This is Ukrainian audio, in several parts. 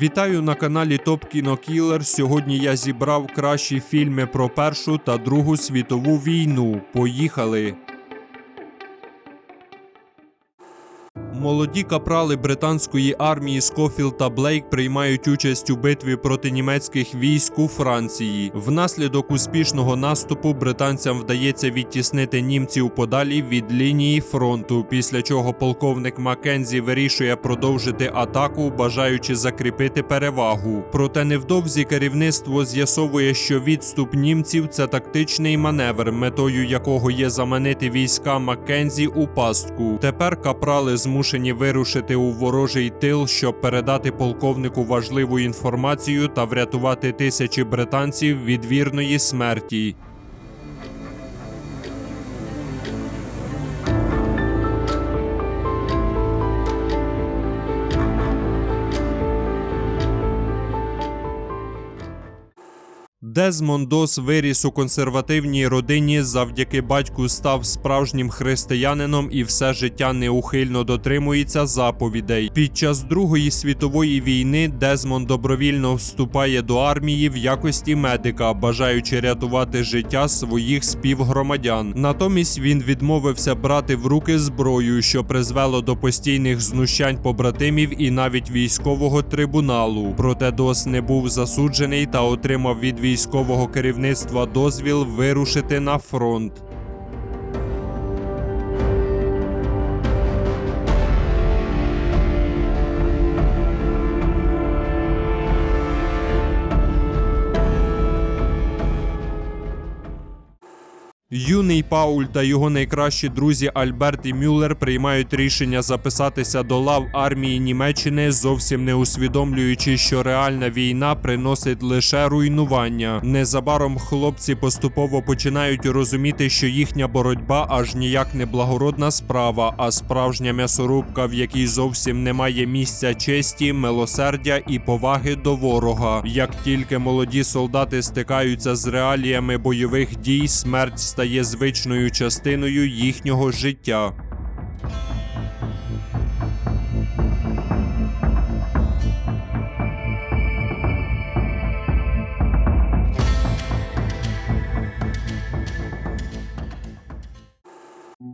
Вітаю на каналі Топ Кіно Кілер. Сьогодні я зібрав кращі фільми про Першу та Другу світову війну. Поїхали! Молоді капрали британської армії Скофіл та Блейк приймають участь у битві проти німецьких військ у Франції. Внаслідок успішного наступу британцям вдається відтіснити німців подалі від лінії фронту, після чого полковник Маккензі вирішує продовжити атаку, бажаючи закріпити перевагу. Проте невдовзі керівництво з'ясовує, що відступ німців це тактичний маневр, метою якого є заманити війська Маккензі у пастку. Тепер капрали змушені вирушити у ворожий тил, щоб передати полковнику важливу інформацію та врятувати тисячі британців від вірної смерті. Дезмонд Дос виріс у консервативній родині, завдяки батьку став справжнім християнином і все життя неухильно дотримується заповідей. Під час Другої світової війни Дезмонд добровільно вступає до армії в якості медика, бажаючи рятувати життя своїх співгромадян. Натомість він відмовився брати в руки зброю, що призвело до постійних знущань побратимів і навіть військового трибуналу. Проте Дос не був засуджений та отримав від військового керівництва дозвіл вирушити на фронт. Юний Пауль та його найкращі друзі Альберт і Мюллер приймають рішення записатися до лав армії Німеччини, зовсім не усвідомлюючи, що реальна війна приносить лише руйнування. Незабаром хлопці поступово починають розуміти, що їхня боротьба аж ніяк не благородна справа, а справжня м'ясорубка, в якій зовсім немає місця честі, милосердя і поваги до ворога. Як тільки молоді солдати стикаються з реаліями бойових дій, смерть стає звичною частиною їхнього життя.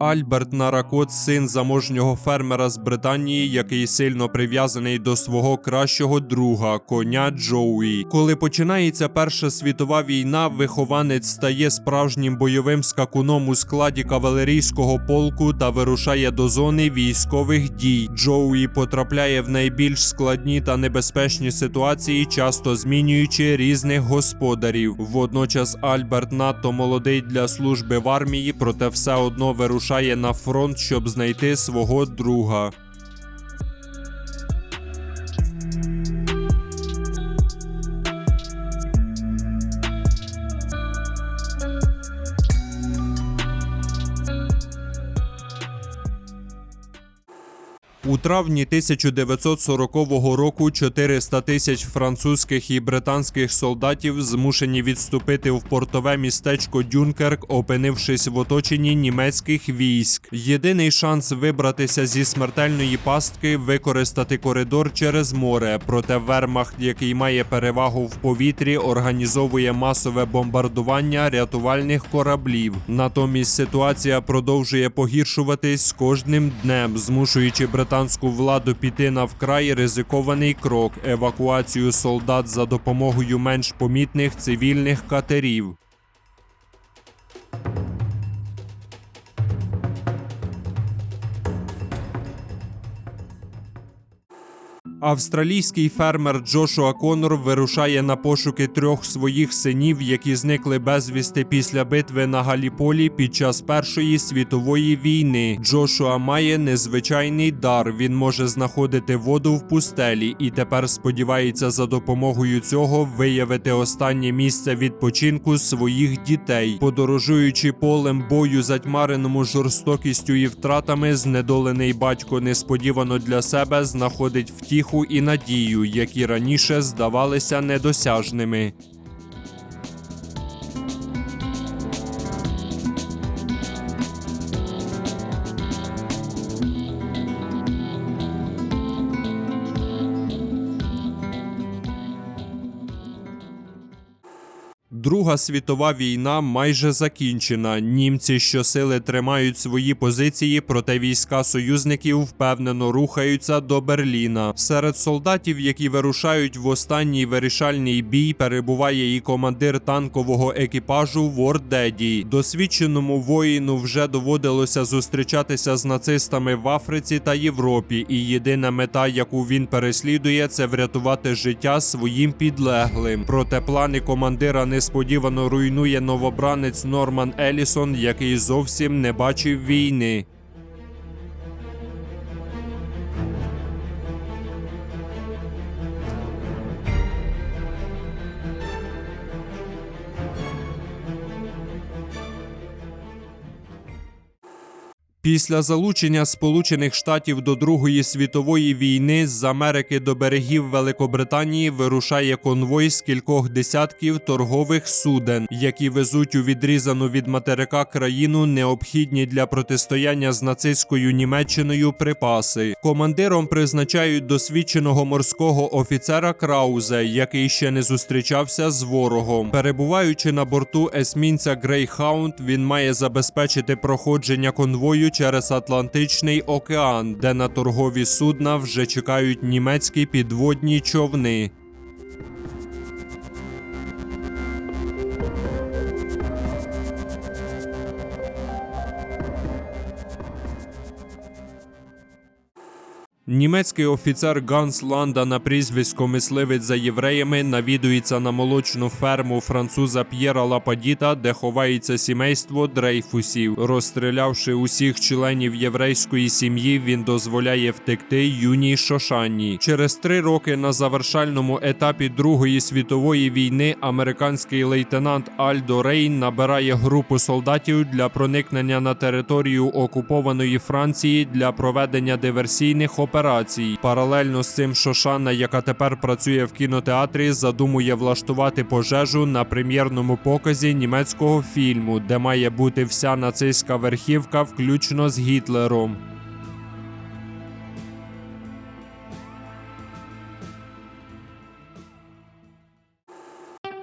Альберт Наракот, син заможнього фермера з Британії, який сильно прив'язаний до свого кращого друга, коня Джоуї. Коли починається Перша світова війна, вихованець стає справжнім бойовим скакуном у складі кавалерійського полку та вирушає до зони військових дій. Джоуї потрапляє в найбільш складні та небезпечні ситуації, часто змінюючи різних господарів. Водночас Альберт надто молодий для служби в армії, проте все одно вирушає на фронт, щоб знайти свого друга. У травні 1940 року 400 тисяч французьких і британських солдатів змушені відступити в портове містечко Дюнкерк, опинившись в оточенні німецьких військ. Єдиний шанс вибратися зі смертельної пастки використати коридор через море. Проте Вермахт, який має перевагу в повітрі, організовує масове бомбардування рятувальних кораблів. Натомість ситуація продовжує погіршуватись кожним днем, змушуючи британську владу піти на вкрай ризикований крок евакуацію солдат за допомогою менш помітних цивільних катерів. Австралійський фермер Джошуа Конор вирушає на пошуки трьох своїх синів, які зникли безвісти після битви на Галіполі під час Першої світової війни. Джошуа має незвичайний дар. Він може знаходити воду в пустелі і тепер сподівається за допомогою цього виявити останнє місце відпочинку своїх дітей, подорожуючи полем бою, затьмареному жорстокістю і втратами, знедолений батько несподівано для себе знаходить втіху і надію, які раніше здавалися недосяжними. Друга світова війна майже закінчена. Німці щосили тримають свої позиції, проте війська союзників впевнено рухаються до Берліна. Серед солдатів, які вирушають в останній вирішальний бій, перебуває і командир танкового екіпажу Вордеді. Досвідченому воїну вже доводилося зустрічатися з нацистами в Африці та Європі, і єдина мета, яку він переслідує, це врятувати життя своїм підлеглим. Проте плани командира несподівано руйнує новобранець Норман Елісон, який зовсім не бачив війни. Після залучення Сполучених Штатів до Другої світової війни з Америки до берегів Великобританії вирушає конвой з кількох десятків торгових суден, які везуть у відрізану від материка країну необхідні для протистояння з нацистською Німеччиною припаси. Командиром призначають досвідченого морського офіцера Краузе, який ще не зустрічався з ворогом. Перебуваючи на борту есмінця Грейхаунд, він має забезпечити проходження конвою через Атлантичний океан, де на торгові судна вже чекають німецькі підводні човни. Німецький офіцер Ганс Ланда на прізвисько мисливець за євреями навідується на молочну ферму француза П'єра Лападіта, де ховається сімейство Дрейфусів. Розстрілявши усіх членів єврейської сім'ї, він дозволяє втекти юній Шошані. Через три роки на завершальному етапі Другої світової війни американський лейтенант Альдо Рейн набирає групу солдатів для проникнення на територію окупованої Франції для проведення диверсійних операцій. Паралельно з цим Шошана, яка тепер працює в кінотеатрі, задумує влаштувати пожежу на прем'єрному показі німецького фільму, де має бути вся нацистська верхівка, включно з Гітлером.